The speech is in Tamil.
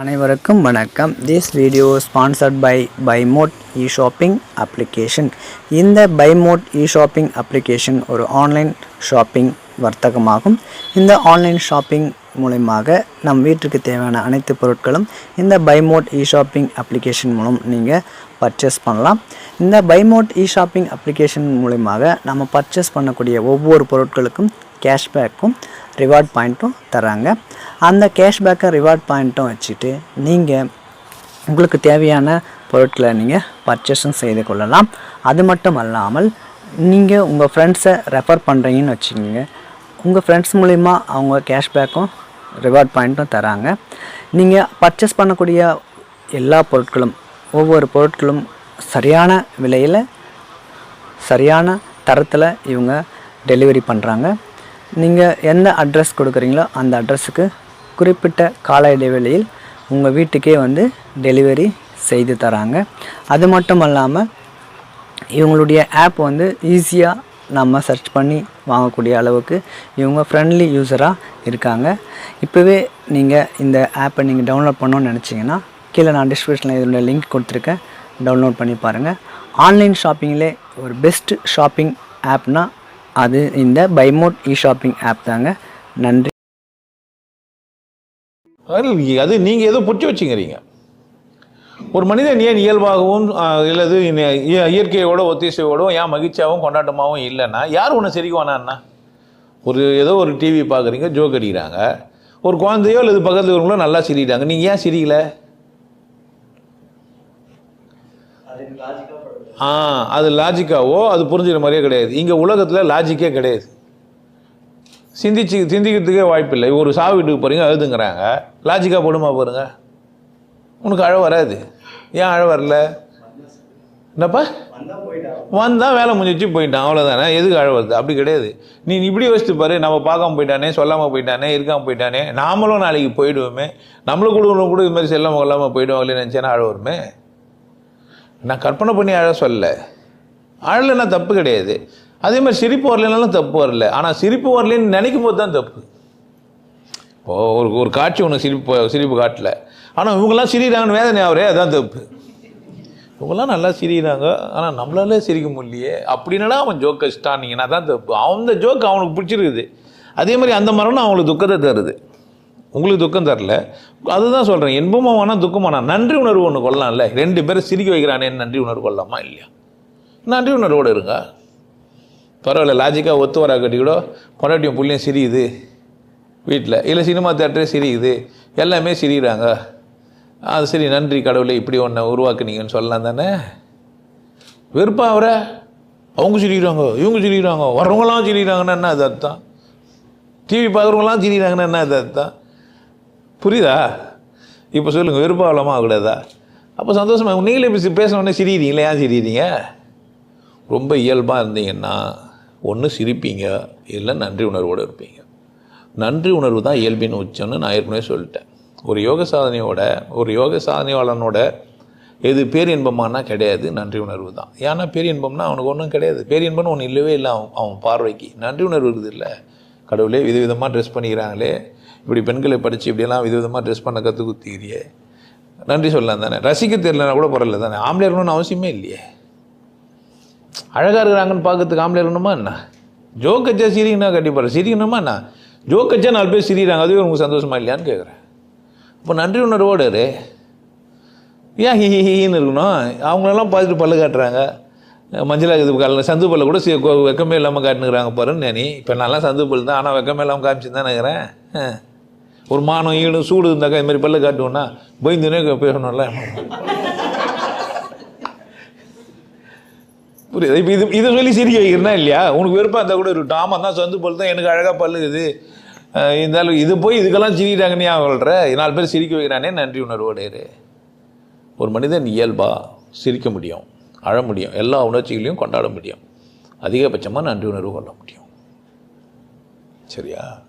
அனைவருக்கும் வணக்கம். This video sponsored by Bymode e shopping application இந்த பைமோட் இ ஷாப்பிங் அப்ளிகேஷன் ஒரு ஆன்லைன் ஷாப்பிங் வர்த்தகமாகும். இந்த ஆன்லைன் ஷாப்பிங் மூலயமாக நம் வீட்டுக்கு தேவையான அனைத்து பொருட்களும் இந்த பைமோட் இ ஷாப்பிங் அப்ளிகேஷன் மூலம் நீங்கள் பர்ச்சேஸ் பண்ணலாம். இந்த பைமோட் இ ஷாப்பிங் அப்ளிகேஷன் மூலயமாக நம்ம பர்ச்சேஸ் பண்ணக்கூடிய ஒவ்வொரு பொருட்களுக்கும் கேஷ்பேக்கும் ரிவார்ட் பாயிண்ட்டும் தராங்க அந்த கேஷ்பேக்கை ரிவார்ட் பாயிண்ட்டும் வச்சுட்டு நீங்கள் உங்களுக்கு தேவையான பொருட்களை நீங்கள் பர்ச்சேஸும் செய்து கொள்ளலாம். அது மட்டும் அல்லாமல் நீங்கள் உங்கள் ஃப்ரெண்ட்ஸை ரெஃபர் பண்ணுறீங்கன்னு வச்சுக்கோங்க. உங்கள் ஃப்ரெண்ட்ஸ் மூலிமா அவங்க கேஷ்பேக்கும் ரிவார்ட் பாயிண்ட்டும் தராங்க நீங்கள் பர்ச்சேஸ் பண்ணக்கூடிய எல்லா பொருட்களும் ஒவ்வொரு பொருட்களும் சரியான விலையில் சரியான தரத்தில் இவங்க டெலிவரி பண்ணுறாங்க நீங்கள் எந்த அட்ரஸ் கொடுக்குறீங்களோ அந்த அட்ரஸுக்கு குறிப்பிட்ட கால இடைவெளியில் உங்கள் வீட்டுக்கே வந்து டெலிவரி செய்து தராங்க. அது மட்டும் இல்லாமல் இவங்களுடைய ஆப் வந்து ஈஸியாக நம்ம சர்ச் பண்ணி வாங்கக்கூடிய அளவுக்கு இவங்க ஃப்ரெண்ட்லி யூஸராக இருக்காங்க. இப்போவே நீங்கள் இந்த ஆப்பை நீங்கள் டவுன்லோட் பண்ணணும்னு நினச்சிங்கன்னா கீழே நான் டிஸ்கிரிப்ஷனில் இதனுடைய லிங்க் கொடுத்துருக்கேன். டவுன்லோட் பண்ணி பாருங்கள் ஆன்லைன் ஷாப்பிங்கிலே ஒரு பெஸ்ட் ஷாப்பிங் ஆப்னால் அது இந்த பைமோட் இ ஷாப்பிங் ஆப் தாங்க. நன்றி. அது நீங்கள் ஏதோ புடிச்சு வச்சுங்கிறீங்க ஒரு மனிதன் ஏன் இயல்பாகவும் இல்லது இயற்கையோட ஒத்திசையோடும் ஏன் மகிழ்ச்சியாகவும் கொண்டாட்டமாகவும் இல்லைன்னா யார் ஒன்று சிரிக்குவானா ஒரு ஏதோ ஒரு டிவி பார்க்குறீங்க ஜோக் அடிக்கிறாங்க. ஒரு குழந்தையோ அல்லது பக்கத்தில் இருக்கவங்களோ நல்லா சிரிக்கிறாங்க. நீங்கள் ஏன் சிரிக்கலை? ஆ அது லாஜிக்காவோ அது புரிஞ்சுக்கிற மாதிரியே கிடையாது. இங்கே உலகத்தில் லாஜிக்கே கிடையாது. சிந்திச்சு சிந்திக்கிறதுக்கே வாய்ப்பில்லை ஒரு சாவு வீட்டுக்கு போகிறீங்க அழுதுங்கிறாங்க. லாஜிக்காக போடுமா பாருங்க. உனக்கு அழ வராது. ஏன் அழ வரல? என்னப்பா? வந்தால் வேலை முடிஞ்சிச்சு போயிட்டான். அவ்வளோதானே எதுக்கு அழ வருது அப்படி கிடையாது. நீ இப்படி யோசித்து பாரு. நம்ம பார்க்காம போயிட்டானே சொல்லாமல் போயிட்டானே இருக்காம போயிட்டானே. நாமளும் நாளைக்கு போயிடுவோமே. நம்மளும் கூட கூட இது மாதிரி செல்லாமல் போயிடுவோம் இல்லைன்னு நினச்சேன்னா அழ வருமே. நான் கற்பனை பண்ணி அழ சொல்லலை. அழலைன்னா தப்பு கிடையாது. அதே மாதிரி சிரிப்பு வரலனாலும் தப்பு வரல. ஆனால் சிரிப்பு வரலன்னு நினைக்கும் போது தான் தப்பு. இப்போ ஒரு ஒரு காட்சி ஒன்று சிரிப்பு சிரிப்பு காட்டல. ஆனால் இவங்கெல்லாம் சிரிக்கிறாங்கன்னு வேதனை அவரே அதுதான் தப்பு. இவங்கெல்லாம் நல்லா சிரிக்கிறாங்க. ஆனால் நம்மளால சிரிக்க முடியலையே. அப்படின்னா அவன் ஜோக்கை ஸ்டாண்டிங்கன்னா தான் தப்பு. அந்த ஜோக் அவனுக்கு பிடிச்சிருக்குது. அதே மாதிரி அந்த மரணம் அவங்களுக்கு துக்கத்தை தருது. உங்களுக்கு துக்கம் தரல. அதுதான் சொல்கிறேன் இன்பமும் வேணாம் துக்கமும் வேணாம் நன்றி உணர்வு ஒன்று கொள்ளலாம்ல. ரெண்டு பேரும் சிரிக்க வைக்கிறானேன்னு நன்றி உணர்வு கொள்ளலாமா இல்லையா? நன்றி உணர்வோடு இருங்க. பரவாயில்ல லாஜிக்காக ஒத்து வரா கூட பொண்டாட்டியும் புள்ளையும் சிரியுது. வீட்டில் இல்லை சினிமா தேட்டரே சிரியுது. எல்லாமே சிரிகிறாங்க அது சரி நன்றி கடவுளை இப்படி ஒன்றை உருவாக்குனீங்கன்னு சொல்லலாம் தானே? வெறுப்பா அவரை? அவங்க சிரிக்கிறாங்க இவங்க சிரிக்கிறாங்க. வர்றவங்களாம் சிரிக்கிறாங்கன்னா என்ன அது அர்த்தம்? டிவி பார்க்குறவங்களாம் சிரிக்கிறாங்கன்னா என்ன அது அர்த்தம்? புரியுதா? இப்போ சொல்லுங்கள் வெறுப்பாகலாமா ஆகக்கூடாதா அப்போ சந்தோஷமாக நீங்களே இப்போ பேசினோடனே சிரிக்கிறீங்களே? ஏன் சிரிக்கிறீங்க? ரொம்ப இயல்பாக இருந்தீங்கன்னா ஒன்று சிரிப்பீங்க இல்லை நன்றி உணர்வோடு இருப்பீங்க. நன்றி உணர்வு தான் இயல்பின் உச்சம்னு நான் ஏற்கனவே சொல்லிட்டேன். ஒரு யோக சாதனையோட ஒரு யோக சாதனையாளனோட எது பேரின்பமானா கிடையாது நன்றி உணர்வு தான். ஏன்னா பேரின்பம்னா அவனுக்கு ஒன்றும் கிடையாது. பேரின்பம்னு ஒன்று இல்லவே இல்லை அவன் அவன் பார்வைக்கு. நன்றி உணர்வு இருக்குது இல்லை கடவுளே விதவிதமாக ட்ரெஸ் பண்ணிக்கிறாங்களே. இப்படி பெண்களை படித்து இப்படியெல்லாம் விதவிதமாக ட்ரெஸ் பண்ண கற்று குத்திக்கிறியே நன்றி சொல்லலாம் தானே. ரசிக்க தெரியலனா கூட பரவாயில்ல தானே. ஆம்பளை இருக்கணும்னு அவசியமே இல்லையே. அழகாக இருக்கிறாங்கன்னு பார்க்கறதுக்கு ஆம்பளை இருக்கணுமா என்ன? ஜோக் வச்சா சிரிக்கணும் கண்டிப்பாக சிரிக்கணுமா என்ன? ஜோக் வச்சா நாலு பேர் சிரிக்கிறாங்க. அதுவே உங்களுக்கு சந்தோஷமா இல்லையான்னு கேட்குறேன் இப்போ நன்றி உணர்வோடு ஏன் ஹி ஹி இருக்கணும்? அவங்களெல்லாம் பார்த்துட்டு பல்லு காட்டுறாங்க. மஞ்சளாக இது கால சந்து கூட சி- வெக்கமே இல்லாமல் காட்டுனுக்குறாங்க பாருன்னு நீ இப்போ நான்லாம் சந்து தான். ஆனால் வெக்கமே இல்லாமல் காமிச்சு தான் நினைக்கிறேன் ஒரு மானம் ஈடும் சூடு இருந்தாக்கா இது மாதிரி பல்ல காட்டுவோன்னா பயந்துனே பேசணும்ல புரியுது? இப்போ இது இதை சொல்லி சிரிக்க வைக்கிறனா இல்லையா? உனக்கு விருப்பம் இருந்தால் கூட இருக்கட்டும். ஆமாம் தான் சந்து பல் தான். எனக்கு அழகாக பல்லுக்குது இருந்தாலும் இது போய் இதுக்கெல்லாம் சிரிக்கிறாங்கன்னு நீ அவள்ற நாலு பேர் சிரிக்க வைக்கிறானே. நன்றி உணர்வோடு ஒரு மனிதன் இயல்பாக சிரிக்க முடியும். அழ முடியும். எல்லா உணர்ச்சிகளையும் கொண்டாட முடியும். அதிகபட்சமாக நன்றி உணர்வு கொள்ள முடியும். சரியா?